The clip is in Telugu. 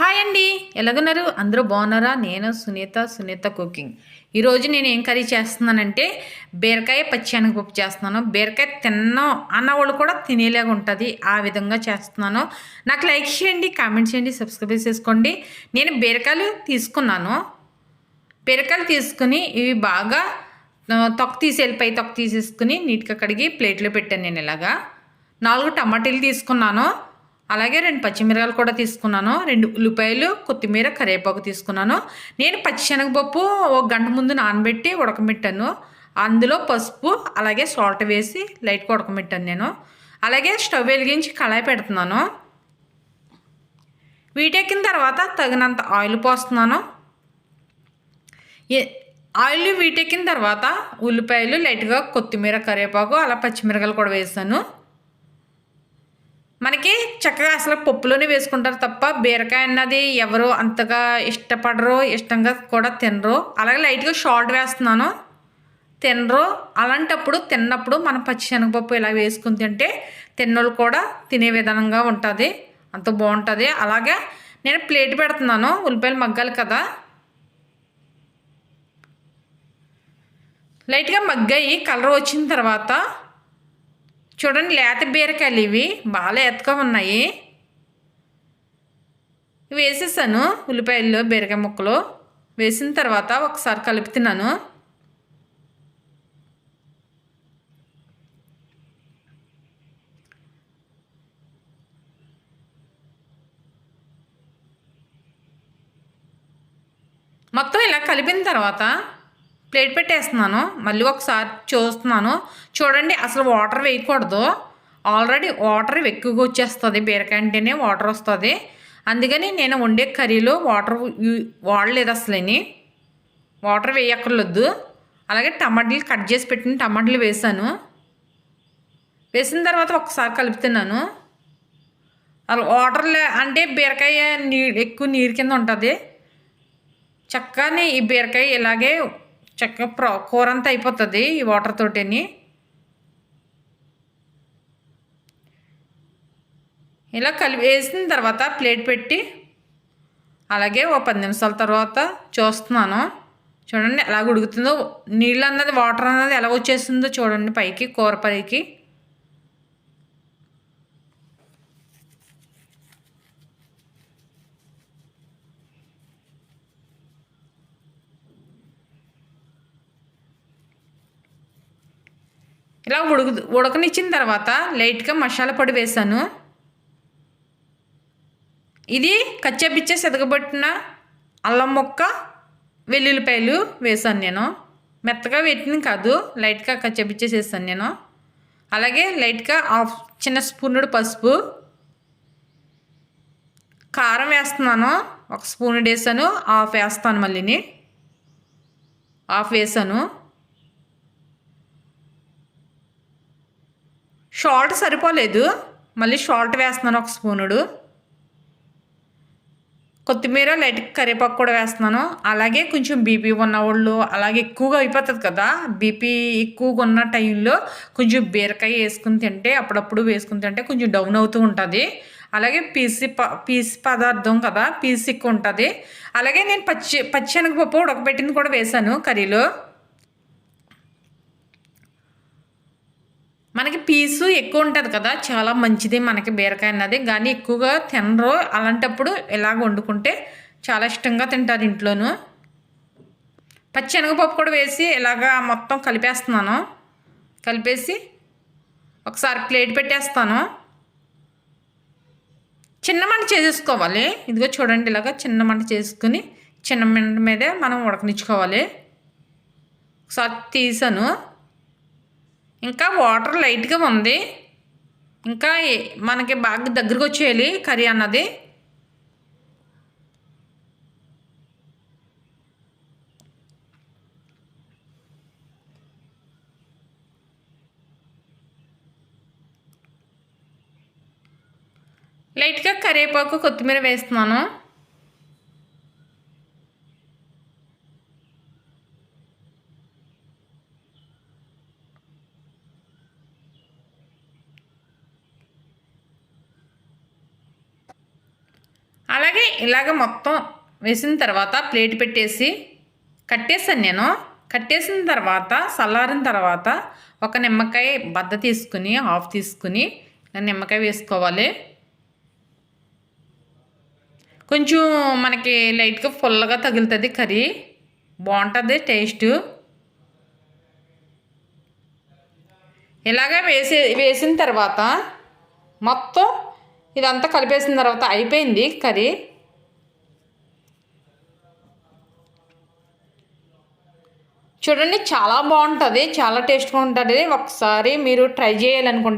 హాయ్ అండి. ఎలాగున్నారు? అందరూ బాగున్నారా? నేను సునీత సునీత కుకింగ్. ఈరోజు నేను ఏం కర్రీ చేస్తున్నానంటే బీరకాయ పచ్చి చేస్తున్నాను. బీరకాయ తిన్నాం అన్న వాళ్ళు కూడా తినేలాగా ఉంటుంది. ఆ విధంగా చేస్తున్నాను. నాకు లైక్ చేయండి కామెంట్ చేయండి సబ్స్క్రైబ్ చేసుకోండి. నేను బీరకాయలు తీసుకున్నాను. బీరకాయలు తీసుకుని ఇవి బాగా తొక్క తీసి వెళ్ళిపోయి తొక్క తీసేసుకుని నీట్గా కడిగి ప్లేట్లో పెట్టాను నేను ఇలాగా. నాలుగు టమాటీలు తీసుకున్నాను. అలాగే రెండు పచ్చిమిరకాయలు కూడా తీసుకున్నాను. రెండు ఉల్లిపాయలు కొత్తిమీర కరివేపాకు తీసుకున్నాను. నేను పచ్చిశనగపప్పు ఒక గంట ముందు నానబెట్టి ఉడకబెట్టాను. అందులో పసుపు అలాగే సాల్ట్ వేసి లైట్గా ఉడకబెట్టాను నేను. అలాగే స్టవ్ వెలిగించి కళాయి పెడుతున్నాను. వీటెక్కిన తర్వాత తగినంత ఆయిల్ పోస్తున్నాను. ఆయిల్ వీటెక్కిన తర్వాత ఉల్లిపాయలు లైట్గా కొత్తిమీర కరివేపాకు అలా పచ్చిమిరకాయలు కూడా వేసాను. మనకి చక్కగా అసలు పప్పులోనే వేసుకుంటారు తప్ప బీరకాయ అన్నది ఎవరు అంతగా ఇష్టపడరు ఇష్టంగా కూడా తినరు. అలాగే లైట్గా షార్ట్ వేస్తున్నాను. తినరు. అలాంటప్పుడు తిన్నప్పుడు మనం పచ్చిశనగపప్పు ఇలా వేసుకుని తింటే తిన్నోళ్ళు కూడా తినే విధానంగా ఉంటుంది. అంత బాగుంటుంది. అలాగే నేను ప్లేట్ పెడుతున్నాను. ఉల్లిపాయలు మగ్గాలి కదా. లైట్గా మగ్గాయి కలర్ వచ్చిన తర్వాత చూడండి లేత బీరకాయలు ఇవి. బాగా ఎత్తుగా ఉన్నాయి. వేసేసాను ఉల్లిపాయలు బీరకాయ ముక్కలు. వేసిన తర్వాత ఒకసారి కలుపుతున్నాను. మొత్తం ఇలా కలిపిన తర్వాత ప్లేట్ పెట్టేస్తున్నాను. మళ్ళీ ఒకసారి చూస్తున్నాను. చూడండి అసలు వాటర్ వేయకూడదు. ఆల్రెడీ వాటర్ ఎక్కువగా వచ్చేస్తుంది. బీరకాయ అంటేనే వాటర్ వస్తుంది. అందుకని నేను వండే కర్రీలో వాటర్ వాడలేదు అసలని. వాటర్ వేయక్కర్లేదు. అలాగే టమాటాలు కట్ చేసి పెట్టిన టమాటాలు వేసాను. వేసిన తర్వాత ఒకసారి కలుపుతున్నాను. అలా వాటర్ అంటే బీరకాయ నీ ఎక్కువ నీరు కింద ఉంటుంది. చక్కని ఈ బీరకాయ ఇలాగే చక్కగా ప్రో కూర అంతా అయిపోతుంది ఈ వాటర్ తోటిని. ఇలా కలిపి వేసిన తర్వాత ప్లేట్ పెట్టి అలాగే ఓ పది నిమిషాల తర్వాత చూస్తున్నాను. చూడండి ఎలా ఉడుకుతుందో నీళ్ళు అన్నది వాటర్ అన్నది ఎలా వచ్చేస్తుందో చూడండి పైకి కూర పైకి. ఇలా ఉడక ఉడకనిచ్చిన తర్వాత లైట్గా మసాలా పొడి వేసాను. ఇది కచ్చాపిచ్చే సెదగబట్టిన అల్లం ముక్క వెల్లుల్లిపాయలు వేసాను నేను. మెత్తగా పెట్టిన కాదు లైట్గా కచ్చబిచ్చేసేసాను నేను. అలాగే లైట్గా హాఫ్ చిన్న స్పూనుడు పసుపు. కారం వేస్తున్నాను ఒక స్పూన్ వేసాను హాఫ్ వేస్తాను మళ్ళీని. హాఫ్ వేసాను. షార్ట్ సరిపోలేదు. మళ్ళీ షార్ట్ వేస్తున్నాను ఒక స్పూనుడు. కొత్తిమీర లైట్ కరివేపాకు కూడా వేస్తున్నాను. అలాగే కొంచెం బీపీ ఉన్నవాళ్ళు అలాగే ఎక్కువగా అయిపోతుంది కదా బీపీ ఎక్కువగా ఉన్న టైంలో కొంచెం బీరకాయ వేసుకుని తింటే అప్పుడప్పుడు వేసుకుని తింటే కొంచెం డౌన్ అవుతూ ఉంటుంది. అలాగే పీసి ప పీసి పదార్థం కదా పీసి ఎక్కువ ఉంటుంది. అలాగే నేను పచ్చి పచ్చి శనగపప్పు ఉడకబెట్టింది కూడా వేశాను కర్రీలో. మనకి పీసు ఎక్కువ ఉంటుంది కదా చాలా మంచిది మనకి బీరకాయ అన్నది. కానీ ఎక్కువగా తినరు. అలాంటప్పుడు ఇలాగ వండుకుంటే చాలా ఇష్టంగా తింటారు ఇంట్లోనూ. పచ్చెనగపప్పు కూడా వేసి ఇలాగా మొత్తం కలిపేస్తున్నాను. కలిపేసి ఒకసారి ప్లేట్ పెట్టేస్తాను. చిన్న మంట చేసేసుకోవాలి. ఇదిగో చూడండి ఇలాగ చిన్న మంట చేసుకుని చిన్న మంట మీదే మనం ఉడకనిచ్చుకోవాలి. ఒకసారి తీసాను. ఇంకా వాటర్ లైట్గా ఉంది. ఇంకా మనకి బాగా దగ్గరకు వచ్చేయాలి కర్రీ అన్నది. లైట్గా కరివేపాకు కొత్తిమీర వేస్తున్నాను. అలాగే ఇలాగ మొత్తం వేసిన తర్వాత ప్లేట్ పెట్టేసి కట్టేసాను నేను. కట్టేసిన తర్వాత చల్లారిన తర్వాత ఒక నిమ్మకాయ బద్ద తీసుకుని హాఫ్ తీసుకుని నిమ్మకాయ వేసుకోవాలి. కొంచెం మనకి లైట్గా ఫుల్గా తగులుతుంది కర్రీ. బాగుంటుంది టేస్ట్. ఇలాగ వేసి వేసిన తర్వాత మొత్తం ఇదంతా కలిపేసిన తర్వాత అయిపోయింది కర్రీ. చూడండి చాలా బాగుంటుంది చాలా టేస్ట్గా ఉంటుంది. ఒకసారి మీరు ట్రై చేయాలనుకుంటే